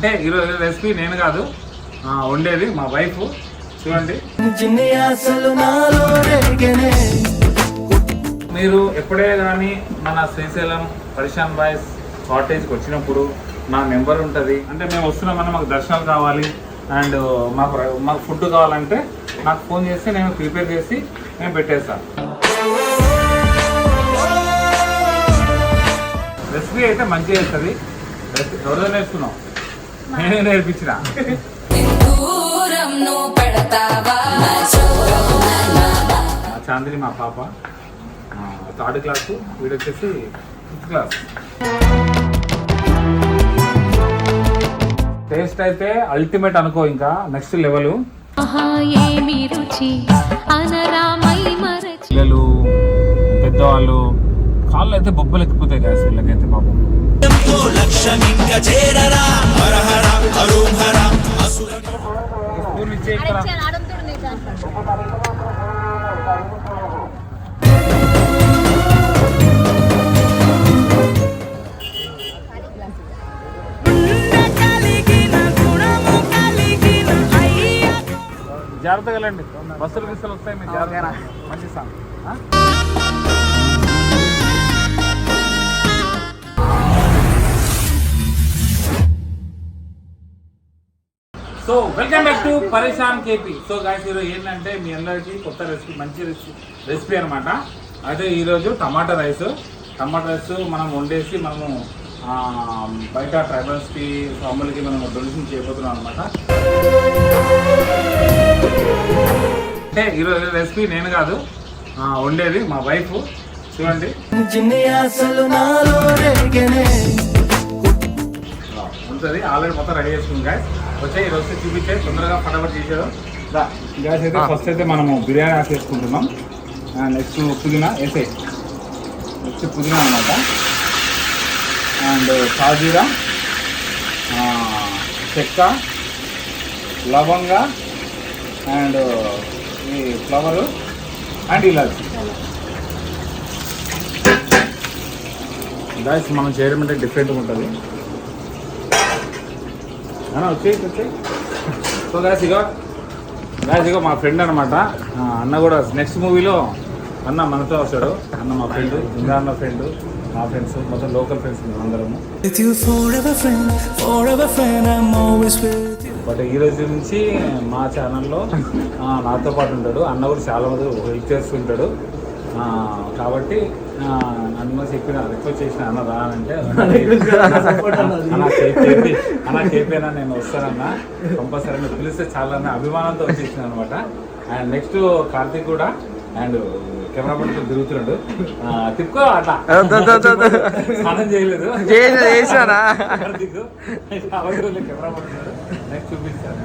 అంటే ఈరోజు రెసిపీ నేను కాదు ఉండేది వండేది మా వైఫ్. చూడండి. మీరు ఎప్పుడే కానీ మన శ్రీశైలం పరిశాన్ బాయ్స్ కాటేజ్కి వచ్చినప్పుడు నా నెంబర్ ఉంటుంది. అంటే మేము వస్తున్నామని మాకు దర్శనాలు కావాలి. అండ్ మాకు మాకు ఫుడ్ కావాలంటే నాకు ఫోన్ చేస్తే నేను ప్రిపేర్ చేసి నేను పెట్టేస్తాను రెసిపీ అయితే మంచిగా చేస్తుంది. రెసిపీ ఎవరిదో నేర్చుకున్నాం నేనే నేర్పించిన. మా చాందిని మా పాప థర్డ్ క్లాస్ వీడు వచ్చేసి ఫిఫ్త్ క్లాస్. టేస్ట్ అయితే అల్టిమేట్ అనుకో ఇంకా నెక్స్ట్ లెవెల్ పిల్లలు పెద్దవాళ్ళు కాళ్ళు అయితే బొబ్బలు ఎక్కిపోతాయి కదా వీళ్ళకైతే పాపం. లక్ష్యమింక చేరరా. హరహర హర హరోం హర స్కూల్ జాగ్రత్తగా వెళ్ళండి. బస్సులు గిస్సులు వస్తాయి మీరు జాగ్రత్త మంచి song. So welcome back to Pareshan KP so guys ఈరోజు ఏంటంటే మీ అందరికీ కొత్త రెసిపీ మంచి రెసిపీ రెసిపీ అనమాట అయితే ఈరోజు టమాటా రైస్. టమాటా రైస్ మనం వండేసి మనము బయట ట్రైబల్స్కి ఫార్మల్కి మనం డొనేషన్ చేయబోతున్నాం అనమాట అంటే ఈరోజు రెసిపీ నేను కాదు వండేది మా వైఫ్ చూడండి. ఉంటుంది. ఆల్రెడీ మొత్తం రెడీ చేసుకుంది గాయస్ వచ్చే ఈరోజు వస్తే చూపించే తొందరగా ఫటాఫట్ చేసారు గాయస్ అయితే ఫస్ట్ అయితే మనము బిర్యానీ ఆకు వేసుకుంటున్నాం నెక్స్ట్ పుదీనా వేసే నెక్స్ట్ పుదీనా అనమాట అండ్ షాజీరా ఆ, చెక్క లవంగ అండ్ ఈ ఫ్లవరు అండ్ ఇలాచి. గాయస్ మనం చేయడం అంటే డిఫరెంట్గా ఉంటుంది. సో గాయస్ ఇగో గాయస్ ఇగో మా ఫ్రెండ్ అనమాట అన్న కూడా నెక్స్ట్ మూవీలో అన్న మనతో వస్తాడు. అన్న మా ఫ్రెండ్ ఇంకా అన్న ఫ్రెండ్ మా ఫ్రెండ్స్ మొత్తం లోకల్ ఫ్రెండ్స్ అందరము. బట్ ఈ రోజు నుంచి మా ఛానల్లో నాతో పాటు ఉంటాడు. అన్న కూడా చాలా మంది హెల్ప్ చేస్తుంటాడు. కాబట్టి నన్ను చెప్పిన రిక్వెస్ట్ చేసిన అన్న రా అని అంటే అన్న చెప్పి అన్న చెప్పినా నేను వస్తానన్నా. కంపల్సరీ మీరు పిలిస్తే చాలా అన్న అభిమానంతో వచ్చేసిన అనమాట అండ్ నెక్స్ట్ కార్తీక్ కూడా అండ్ కెమెరా పట్టుకు తిరుగుతున్నాడు. తిప్పుకో అట్లా. స్నానం చేయలేదు. కార్తీక్ కెమెరా పట్టుకున్నాడు. నెక్స్ట్ చూపిస్తాను.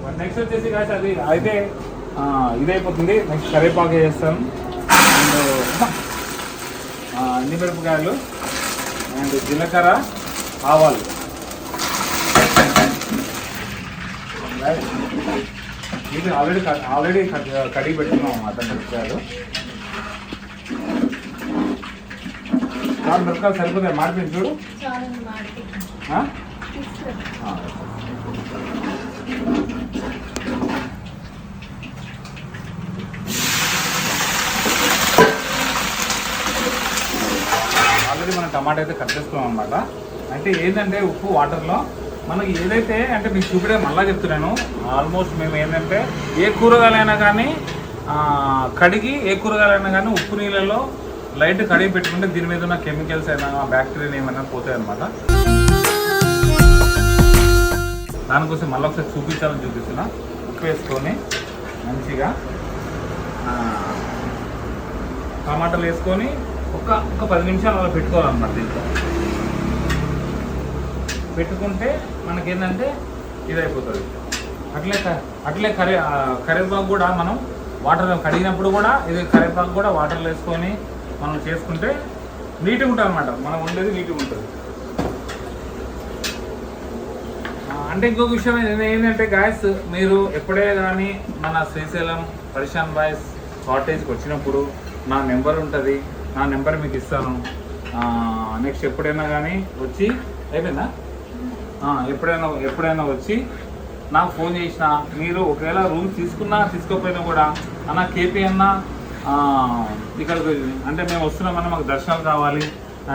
నేను నెక్స్ట్ వచ్చేసి కాదు అది అయితే ఆ, ఇదైపోతుంది. నెక్స్ట్ కరివేపాకు చేస్తాను అండ్ అన్ని మిరపకాయలు అండ్ జీలకర్ర ఆవాలు. ఇది ఆల్రెడీ ఆల్రెడీ కడిగి పెట్టుకున్నాం అన్నమాట మిరపకాయలు. ఆ, మిరపకాయలు సరిపోతాయి? మాడిపోయింది చూడు ఆ? ఆ. ఆల్రెడీ మనం టమాటా అయితే కట్ చేసుకున్నాం అనమాట అంటే ఏంటంటే ఉప్పు వాటర్లో మనకి ఏదైతే అంటే మీకు చూపిడే మళ్ళీ చెప్తున్నాను ఆల్మోస్ట్ మేము ఏంటంటే ఏ కూరగాయలైనా కానీ కడిగి ఏ కూరగాయలైనా కానీ ఉప్పు నీళ్ళలో లైట్ కడిగి పెట్టుకుంటే దీని మీద ఉన్న కెమికల్స్ అయినా బ్యాక్టీరియా ఏమైనా పోతాయి అనమాట దానికోసం మళ్ళీ ఒకసారి చూపించాలని చూపిస్తున్నా. ఉప్పు వేసుకొని మంచిగా టమాటాలు వేసుకొని ఒక ఒక పది నిమిషాలు అలా పెట్టుకోవాలన్నమాట దీంట్లో. పెట్టుకుంటే మనకేంటంటే ఇది అయిపోతుంది అట్లే అట్లే కరే ఆ, కరివేపాకు కూడా మనం వాటర్ కడిగినప్పుడు కూడా ఇది కరివేపాకు కూడా వాటర్లో వేసుకొని మనం చేసుకుంటే నీట్గా ఉంటుంది అనమాట మనం ఉండేది నీట్గా ఉంటుంది. అంటే ఇంకొక విషయం ఏంటంటే గాయస్ మీరు ఎప్పుడే కానీ మన శ్రీశైలం పరిశాన్ బాయ్స్ కాటేజ్కి వచ్చినప్పుడు నా నెంబర్ ఉంటుంది. నా నెంబర్ మీకు ఇస్తాను. నెక్స్ట్ ఎప్పుడైనా కానీ వచ్చి అయిపోయిందా? ఎప్పుడైనా ఎప్పుడైనా వచ్చి నాకు ఫోన్ చేసినా మీరు ఒకవేళ రూమ్ తీసుకున్నా తీసుకోకపోయినా కూడా అన్న కేపీ అన్న ఇక్కడికి అంటే మేము వస్తున్నామన్నా మాకు దర్శనాలు కావాలి.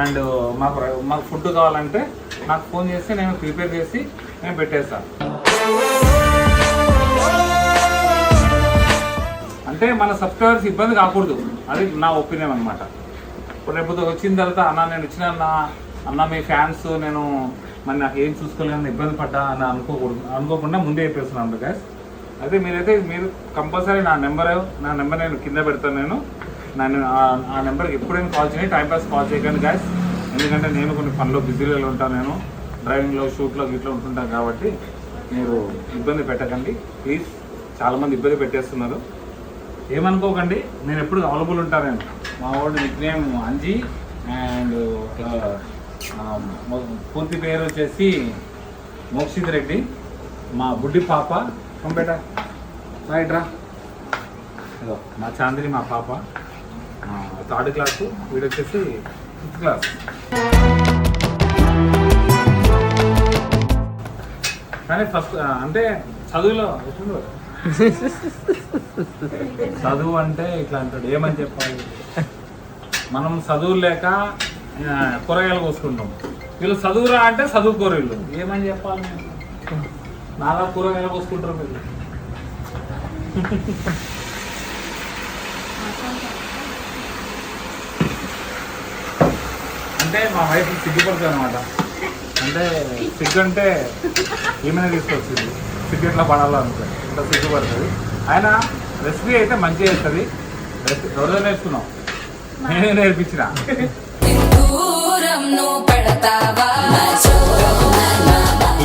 అండ్ మాకు మాకు ఫుడ్ కావాలంటే నాకు ఫోన్ చేస్తే నేను ప్రిపేర్ చేసి నేను పెట్టేస్తాను అంటే మన సబ్స్క్రైబర్స్ ఇబ్బంది కాకూడదు. అది నా ఒపీనియన్ అనమాట రేపు వచ్చిన తర్వాత అన్న నేను వచ్చిన అన్న అన్న మీ ఫ్యాన్స్ నేను మరి నాకు ఏం చూసుకోలేని ఇబ్బంది పడ్డా అని అనుకోకూడదు. అనుకోకుండా ముందే చెప్పేస్తున్నాను గ్యాస్ అయితే మీరైతే మీరు కంపల్సరీ నా నెంబర్ నా నెంబర్ నేను కింద పెడతాను నేను. నా ఆ- నెంబర్కి ఎప్పుడైనా కాల్ చేయండి టైంపాస్ కాల్ చేయకండి గ్యాస్ ఎందుకంటే నేను కొన్ని పనిలో బిజీలో ఉంటాను నేను. డ్రైవింగ్లో షూట్లో గిట్లో ఉంటుంటాను కాబట్టి మీరు ఇబ్బంది పెట్టకండి. ప్లీజ్ చాలామంది ఇబ్బంది పెట్టేస్తున్నారు. ఏమనుకోకండి నేను ఎప్పుడు అవైలబుల్ ఉంటాను నేను మా వాడు నిక్ నేమ్ అంజీ అండ్ పూర్తి పేరు వచ్చేసి మోక్షిత్ రెడ్డి. మా బుడ్డి పాప. పంపేట రైట్ రా ఇదో మా చాందిని మా పాప. థర్డ్ క్లాసు వీడు వచ్చేసి ఫిఫ్త్ క్లాస్. కానీ ఫస్ట్ అంటే చదువులో? చదువు అంటే ఇట్లా అంటాడు. ఏమని చెప్పాలి? మనం చదువు లేక కూరగాయలు కోసుకుంటాం వీళ్ళు చదువురా అంటే చదువుకోరు వీళ్ళు ఏమని చెప్పాలి? నాలా కూరగాయలు కోసుకుంటారు వీళ్ళు. అంటే మా వైఫ్ సిగ్గుపడుతుంది అనమాట అంటే సిగ్గు అంటే ఈమెనే తీసుకొచ్చింది సిగ్గు ఎట్లా పడాలో అనుకో. ఇంత సిగ్గుపడుతుంది ఆయన రెసిపీ అయితే మంచిగా చేస్తుంది. రెసిపీ ఎవరిదో నేర్చుకున్నాం నేనే నేర్పించిన.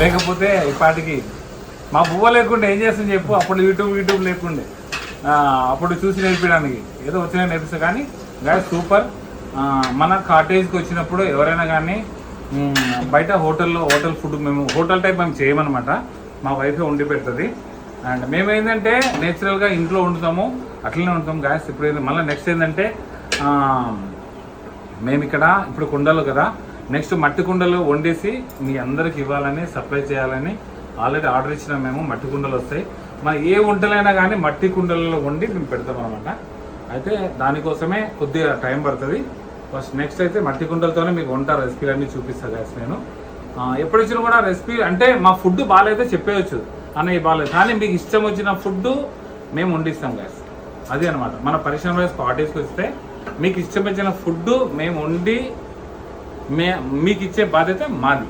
లేకపోతే ఇప్పటికి మా బువ్వ లేకుండా ఏం చేస్తుంది చెప్పు. అప్పుడు యూట్యూబ్ యూట్యూబ్ లేకుండే. అప్పుడు చూసి నేర్పించడానికి. ఏదో వచ్చినా నేర్పిస్తా. కానీ గాయ సూపర్ మన కాటేజ్కి వచ్చినప్పుడు ఎవరైనా కానీ బయట హోటల్లో హోటల్ ఫుడ్ మేము హోటల్ టైప్ మేము చేయమన్నమాట. మా వైఫే వండి పెడుతుంది. అండ్ మేము ఏంటంటే నేచురల్గా ఇంట్లో వండుతాము అట్లనే ఉంటాం గాయస్ ఇప్పుడు మళ్ళీ నెక్స్ట్ ఏంటంటే మేము ఇక్కడ ఇప్పుడు కుండలు కదా నెక్స్ట్ మట్టి కుండలు వండేసి మీ అందరికి ఇవ్వాలని సప్లై చేయాలని ఆల్రెడీ ఆర్డర్ ఇచ్చినాం మేము మట్టి కుండలు వస్తాయి. మన ఏ వంటలైనా కానీ మట్టి కుండలలో వండి మేము పెడతాం అనమాట అయితే దానికోసమే కొద్దిగా టైం పడుతుంది. ఫస్ట్ నెక్స్ట్ అయితే మట్టి కుండలతోనే మీకు వంట రెసిపీలు అన్నీ చూపిస్తాను గ్యాస్ నేను. ఎప్పుడు వచ్చినా కూడా రెసిపీ అంటే మా ఫుడ్ బాగాలైతే చెప్పేయచ్చు. అన్న ఈ బాగాలేదు. కానీ మీకు ఇష్టం వచ్చిన ఫుడ్ మేము వండిస్తాం గ్యాస్ అది అనమాట మన పరిశ్రమ పార్టీస్కి వస్తే మీకు ఇష్టం వచ్చిన ఫుడ్ మేము వండి మే మీకు ఇచ్చే బాధ్యత మాది.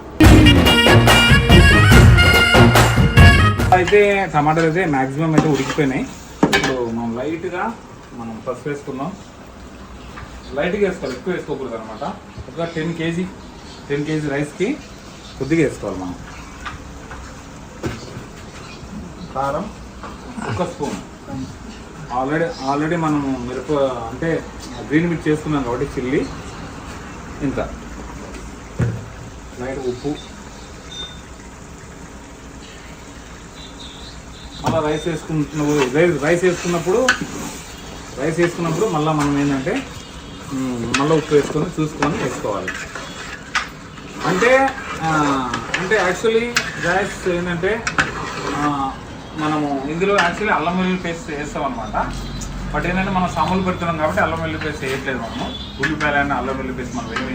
అయితే టమాటాలు అయితే మ్యాక్సిమం అయితే ఉడికిపోయినాయి. ఇప్పుడు మనం లైట్గా మనం పసుపు వేసుకున్నాం లైట్గా వేసుకోవాలి ఎక్కువ వేసుకోకూడదు అనమాట ఒక టెన్ కేజీ టెన్ కేజీ రైస్కి కొద్దిగా వేసుకోవాలి మనం. కారం ఒక స్పూన్. ఆల్రెడీ ఆల్రెడీ మనం మిరప అంటే గ్రీన్ మిర్చి చేసుకున్నాం కాబట్టి చిల్లీ ఇంత. లైట్ ఉప్పు. మళ్ళీ రైస్ వేసుకుంటున్నప్పుడు రైస్ రైస్ వేసుకున్నప్పుడు రైస్ వేసుకున్నప్పుడు మళ్ళీ మనం ఏంటంటే మళ్ళీ ఉప్పు వేసుకొని చూసుకొని వేసుకోవాలి. అంటే అంటే యాక్చువల్లీ గ్యాస్ ఏంటంటే మనము ఇందులో యాక్చువల్లీ అల్లం వెల్లుల్లి పేస్ట్ వేస్తాం అనమాట బట్ ఏంటంటే మనం సాములు పెడుతున్నాం కాబట్టి అల్లం వెల్లుల్లి పేస్ట్ వేయట్లేదు మనము. ఉల్లిపాయలు అయినా అల్లం వెల్లుల్లి పేస్ట్ మనం ఏమి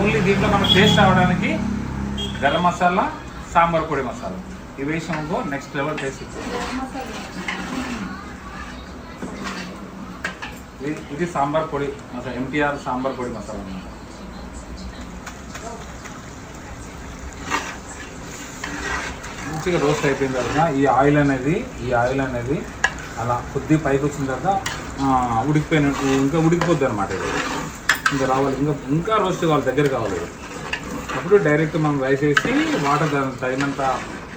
ఓన్లీ దీంట్లో మనం టేస్ట్ రావడానికి గరం మసాలా సాంబార్ పొడి మసాలా. ఇవి వేసినామనుకో నెక్స్ట్ లెవెల్ టేస్ట్ ఇచ్చేది ఇది- ఇది సాంబార్ పొడి మసాలా ఎంటీఆర్ సాంబార్ పొడి మసాలా అన్నమాట మంచిగా రోస్ట్ అయిపోయిన తర్వాత ఈ ఆయిల్ అనేది ఈ ఆయిల్ అనేది అలా కొద్దిగా పైకి వచ్చిన తర్వాత ఆ, ఉడికిపోయినట్టు ఇంకా ఉడికిపోద్ది అనమాట ఇది ఇంకా రావాలి ఇంకా ఇంకా రోస్ట్ కావాలి దగ్గర కావాలి. అప్పుడు డైరెక్ట్ మనం రైస్ వేసి వాటర్ తగినంత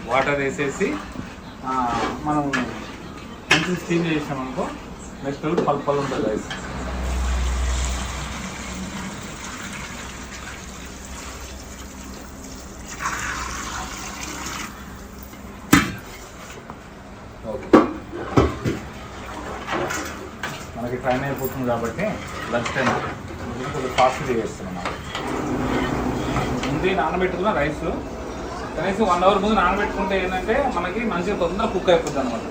వాటర్ వేసేసి మనం మంచిగా స్టీమ్ చేసామనుకో నెక్స్ట్ పల్ పలు ఉంటుంది రైస్ ఓకే. మనకి టైం అయిపోతుంది కాబట్టి లంచ్ టైం కొద్దిగా ఫాస్ట్గా చేస్తున్నాం మనం. ముందే నానబెట్టుకున్న రైస్ కనీసం వన్ అవర్ ముందు నానబెట్టుకుంటే ఏంటంటే మనకి మంచిగా తొందరగా కుక్ అయిపోతుంది అనమాట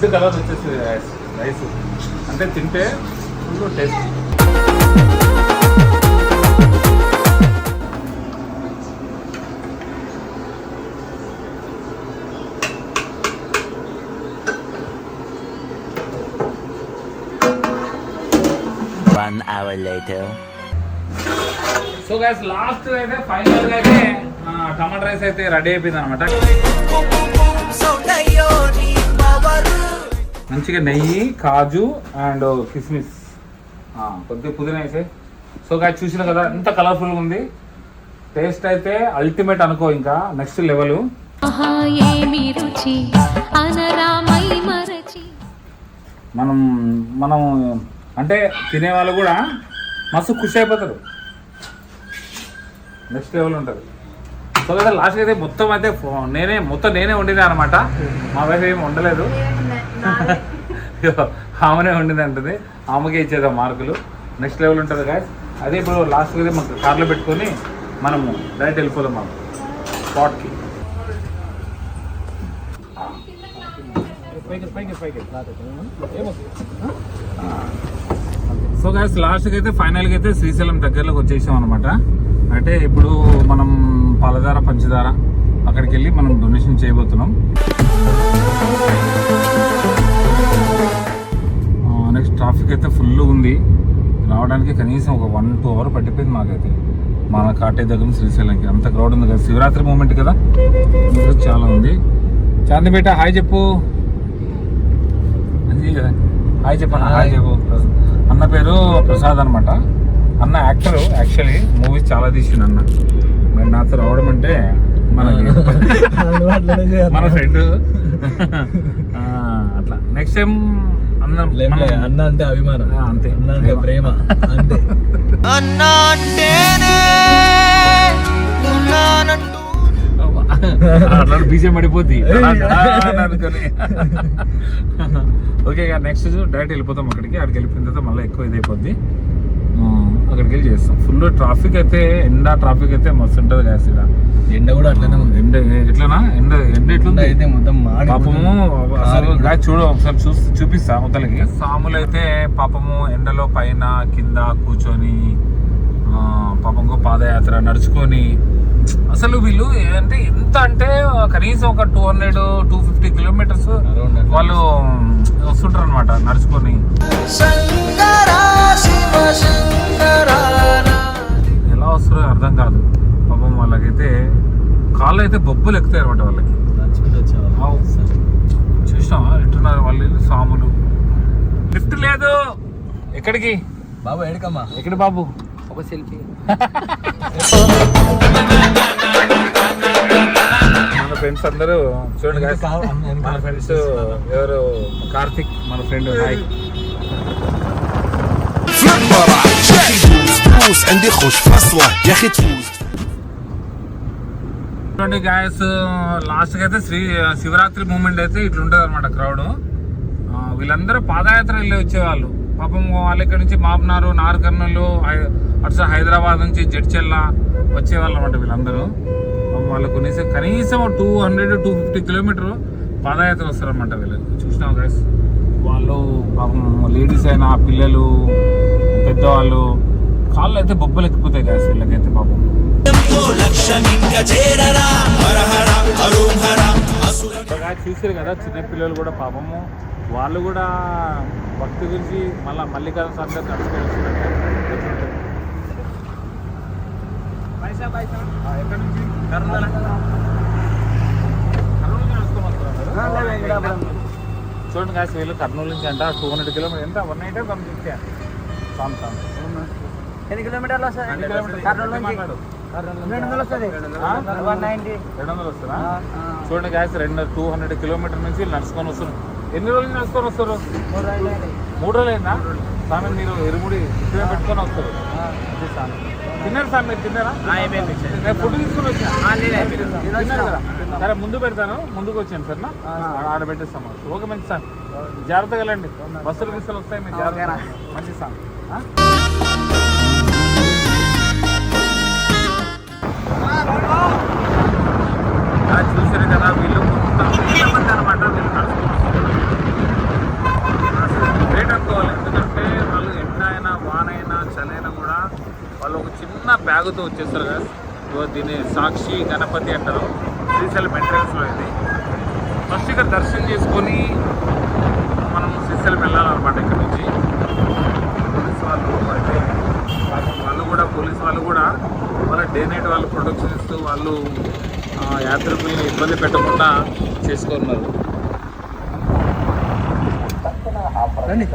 రెడ్ కలర్ వచ్చేసి రైస్ అంటే తింటే full taste. One hour later. So guys last అయితే ఫైనల్గా అయితే టమాటా రైస్ అయితే రెడీ అయిపోయింది అనమాట మంచిగా నెయ్యి కాజు అండ్ కిస్మిస్. కొద్దిగా పుదీనా వేసే సో గాయ చూసిన కదా ఎంత కలర్ఫుల్గా ఉంది. టేస్ట్ అయితే అల్టిమేట్ అనుకో ఇంకా నెక్స్ట్ లెవెల్ మనం మనం అంటే తినే వాళ్ళు కూడా మస్తు ఖుషి అయిపోతారు. నెక్స్ట్ లెవెల్ ఉంటుంది. సో కదా లాస్ట్ అయితే మొత్తం అయితే నేనే మొత్తం నేనే వండినా అనమాట. మా వైఫ్ ఏమి వండలేదు. ఆమెనే వండింది అంటుంది. ఆమెకే ఇచ్చేదా మార్కులు. నెక్స్ట్ లెవెల్ ఉంటుంది గాయ అదే ఇప్పుడు లాస్ట్ అయితే మాకు కార్లో పెట్టుకొని మనము డైరెక్ట్ వెళ్ళిపోదాం మనం స్పాట్కి సో గాయస్ లాస్ట్కి అయితే ఫైనల్గా అయితే శ్రీశైలం దగ్గరలోకి వచ్చేసాం అనమాట అంటే ఇప్పుడు మనం పాలధార పంచదార అక్కడికి వెళ్ళి మనం డొనేషన్ చేయబోతున్నాం. ట్రాఫిక్ అయితే ఫుల్ ఉంది. రావడానికి కనీసం ఒక వన్ టూ అవర్ పట్టిపోయింది మాకైతే. మన కాటేజ్ దగ్గర నుంచి శ్రీశైలంకి. అంత క్రౌడ్ ఉంది కదా. శివరాత్రి మూమెంట్ కదా? చాలా ఉంది. చాంది బేట హాయ్ చెప్పు. అది హాయ్ చెప్పన్న హాయ్ చెప్పు. అన్న పేరు ప్రసాద్ అనమాట అన్న యాక్టర్ యాక్చువల్లీ మూవీస్ చాలా తీసిండు అన్న. మరి నాతో రావడం అంటే మనకి మన ఫ్రెండ్ అట్లా. నెక్స్ట్ టైం మనం- అన్న అంటే అభిమానం. అంతే. అన్న అంటే ప్రేమ అంతే. అట్లా బీజం పడిపోద్ది. ఓకే నెక్స్ట్ డైరెక్ట్ వెళ్ళిపోతాం అక్కడికి. అక్కడికి వెళ్ళిపోయిన తర్వాత మళ్ళీ ఎక్కువ ఇదైపోద్ది అక్కడికి వెళ్ళి చేస్తాం. ఫుల్ ట్రాఫిక్ అయితే ఎండ ట్రాఫిక్ అయితే మస్తు ఉంటుంది కదా ఇక్కడ ఎండ కూడా అట్లనే ఉంది. ఎండ ఎట్లనా? ఎండ ఎండ ఎట్లుంది? అయితే మొత్తం మాడి పాపము అసలు చూడు ఒకసారి చూసి చూపిస్తా అవతలకి. సాములు అయితే పాపము ఎండలో పైన కింద కూర్చొని పాపంకు పాదయాత్ర నడుచుకొని అసలు వీళ్ళు అంటే ఎంత అంటే కనీసం ఒక two hundred two fifty kilometres. వాళ్ళు వస్తుంటారు అనమాట నడుచుకొని. ఎలా వస్తారో అర్థం కాదు. వాళ్ళకైతే కాళ్ళు అయితే బొబ్బులు ఎక్కుతాయి అనమాట వాళ్ళకి నడుచుకుంటూ వచ్చేవాళ్ళం. ఆవు. చూసినావా ఎట్టున్నారు వాళ్ళు వీళ్ళు సాములు లిఫ్ట్ లేదు ఎక్కడికి బాబు ఎడకమ్మా ఎక్కడ బాబు ఒక సెల్ఫీ మన ఫ్రెండ్స్ అందరూ చూడండి guys. కాదు, అన్న- మన ఫ్రెండ్స్ ఎవరు కార్తిక్ మన ఫ్రెండ్ హాయ్ فلان مرة يا اخي تفوز تفوز عندي خوش فصلة يا اخي تفوز చూడండి గాయస్ లాస్ట్కి అయితే శ్రీ శివరాత్రి మూమెంట్ అయితే ఇట్లుంటుంది అనమాట క్రౌడ్ వీళ్ళందరూ పాదయాత్ర వెళ్ళి వచ్చేవాళ్ళు. పాపం వాళ్ళు ఇక్కడ నుంచి మాపనారు నార్కర్నూలు హై- అటు హైదరాబాద్ నుంచి జడ్చెల్ల వచ్చేవాళ్ళు అనమాట వీళ్ళందరూ. పాపం వాళ్ళు కొనేసి కనీసం two hundred two fifty kilometre పాదయాత్ర వస్తారనమాట వీళ్ళు. చూసినాం గాయస్ వాళ్ళు పాపం లేడీస్ అయినా పిల్లలు పెద్దవాళ్ళు కాళ్ళు అయితే బొబ్బలు ఎక్కిపోతాయి గాయస్ వీళ్ళకైతే పాపం. బాగా చూసారు కదా చిన్నపిల్లలు కూడా పాపము. వాళ్ళు కూడా భక్తి గురించి మళ్ళీ మల్లికార్జున స్వామి వస్తున్నారు చూడండి కాసి వీళ్ళు కర్నూలు నుంచి అంట. టూ హండ్రెడ్ కిలోమీటర్ ఎంత? వన్ ఎయిట్ వన్ ఫిఫ్టీ సామ్ ఎన్ని కిలోమీటర్లు వస్తుంది ఎన్ని కిలోమీటర్లు? కర్నూలు నుంచి. రెండు వందలు వస్తుంది. ఆ? వన్ నైన్టీ రెండు వందలు వస్తుందా చూడండి గ్యాస్ రెండు టూ హండ్రెడ్ కిలోమీటర్ నుంచి నడుచుకొని వస్తున్నారు. ఎన్ని రోజులు నడుచుకొని వస్తారు మూడు రోజులు అయిందా స్వామి మీరు ఎరుముడి ఇక్కడే పెట్టుకొని వస్తారు తిన్నారు స్వామి మీరు తిన్నారా? నేను ఫుడ్ తీసుకుని వచ్చా తిన్నారు? కదా సరే ముందు పెడతాను. ముందుకు వచ్చాను సరేనా ఆడ పెట్టేస్తాము ఓకే మంచి సార్. జాగ్రత్తగా వెళ్ళండి. బస్సులు గిస్సులు వస్తాయి మీరు జాగ్రత్త మంచి సార్. బ్యాగుతో వచ్చేస్తారు కదా. ఇగో దీన్ని సాక్షి గణపతి అంటారు. శ్రీశైలం ఎంట్రన్స్లో ఇది. ఫస్ట్ ఇక్కడ దర్శనం చేసుకొని మనం శ్రీశైలం వెళ్ళాలన్నమాట ఇక్కడ నుంచి. పోలీస్ వాళ్ళు అయితే వాళ్ళు కూడా పోలీస్ వాళ్ళు కూడా వాళ్ళ డే నైట్ వాళ్ళు ప్రొటెక్షన్ ఇస్తూ వాళ్ళు ఆ, యాత్రికుల్ని ఇబ్బంది పెట్టకుండా చేసుకున్నారు. రండి.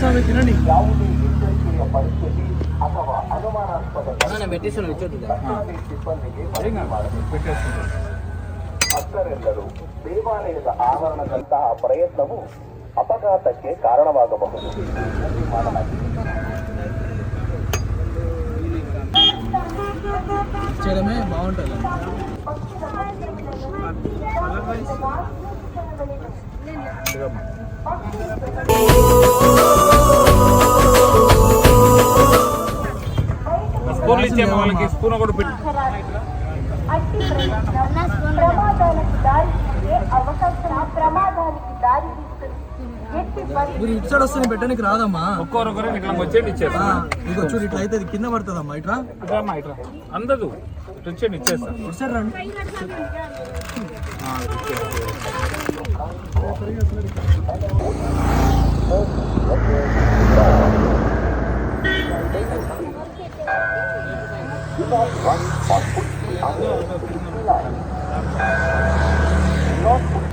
స్వామి తినండి. పెట్టేసాను ఇచ్చొద్దు పెట్టేస్తున్నారు ಭಕ್ತರೆಲ್ಲರೂ ದೇವಾಲಯದ ಆವರಣದಂತಹ ಪ್ರಯತ್ನವು ಅಪಘಾತಕ್ಕೆ ಕಾರಣವಾಗಬಹುದು చేయడమే బాగుంటుంది స్పూన్లు ఇచ్చేమో వాళ్ళకి స్పూన్ ఒకటి పెట్టి. ప్రమాదాలకు దారి తీసే అవకాశం ప్రమాదానికి దారి తీస్తుంది ఎట్టి మీరు ఇటు సైడ్ వస్తే పెట్టడానికి రాదమ్మా. ఒక్కొక్కరు ఇట్లా వచ్చేది ఆ, ఇచ్చేస్తాను ఇగో చూడు ఇట్లా అయితే కింద పడుతుందమ్మా ఇట్రా? ఇట్రా. అందదు. ఇటు వచ్చేది ఇచ్చేస్తాను ఇటు సైడ్ రండి Not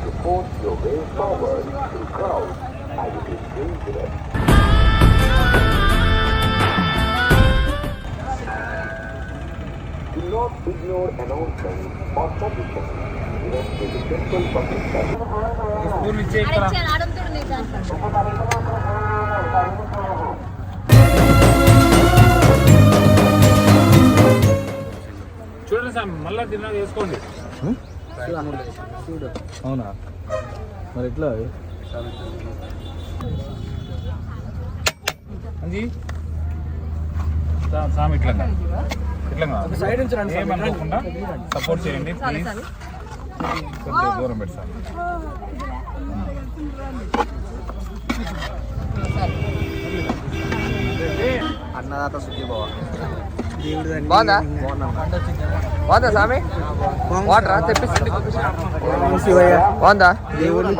to force your way forward through crowds, as it is. Do not ignore announcements or suggestions. Rest is a simple public service. అవునా? మరి ఎట్లా అంజీ? సా- సామి ఇట్లా ఇట్లా సైడ్ నుంచి రండి. ఏమనుకోకుండా సపోర్ట్ చేయండి ప్లీజ్ కొంచెం దూరం పెట్టి సార్. అన్నదాత సుఖీభవ. బాగుందా? బాగుందా స్వామి? వాటరా తెప్పిస్తుంది బాగుందా దేవుడు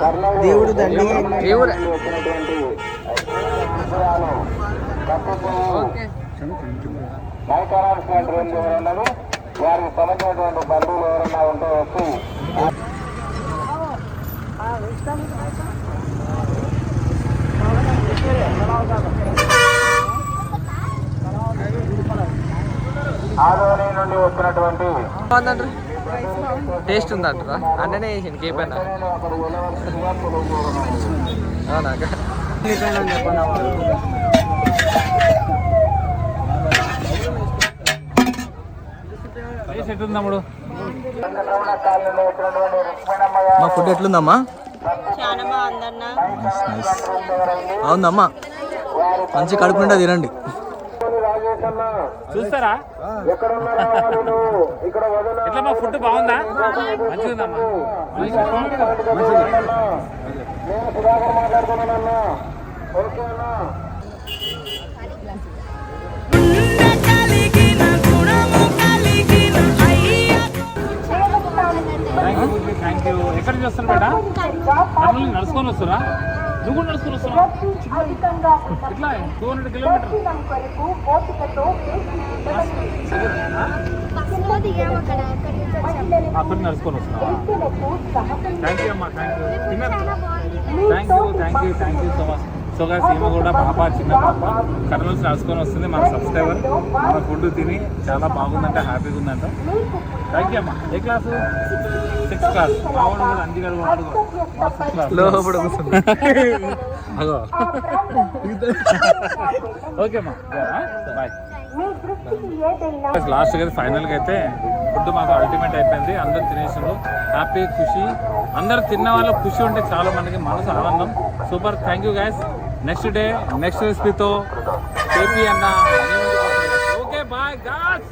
దేవుడు దండి దేవుడు. వారికి సంబంధించినటువంటి బంధువులు ఎవరన్నా ఉంటే వచ్చి బాగుందంటారు? టేస్ట్ ఉందంటారా? అంటేనే వేసింది కేపైనా అవునా? మా ఫుడ్ ఎట్లుందమ్మా? అవుందమ్మా మంచి కడుపు నిండా తినండి. చూస్తారా? ఎక్కడ ఉన్నారా వాళ్ళు ఇక్కడ వదల ఎట్లా మా ఫుడ్ బాగుందా? మంచిగుందమ్మా. థ్యాంక్ యూ ఎక్కడి బేటా? కర్నూలు నడుచుకొని వస్తురా నువ్వు నడుచుకొని వస్తున్నా అధికంగా ఇట్లా టూ హండ్రెడ్ కిలోమీటర్ అక్కడ నడుచుకొని థ్యాంక్ యూ అమ్మా thank you thank you thank you thank you so much so సీమ కూడా పాప చిన్న పాప. కర్నూలు నడుచుకొని వస్తుంది మన సబ్స్క్రైబర్. మన ఫుడ్ తిని చాలా బాగుందంటే హ్యాపీగా ఉందంట. థ్యాంక్ యూ అమ్మా. ఏ క్లాసు? సిక్స్త్ క్లాస్ కూడా అంజి గారు అగో. ఓకే అమ్మా. బాయ్ లాస్ట్గా ఫైనల్గా అయితే ఫుడ్ మాకు అల్టిమేట్ అయిపోయింది. అందరు తినేసారు హ్యాపీ ఖుషి. అందరు తిన్న వాళ్ళు ఖుషి ఉంటే చాలా మనకి మనసు ఆనందం. Super thank you guys next day next రెసిపీతో కేపీ అన్న ఓకే బాయ్ గాస్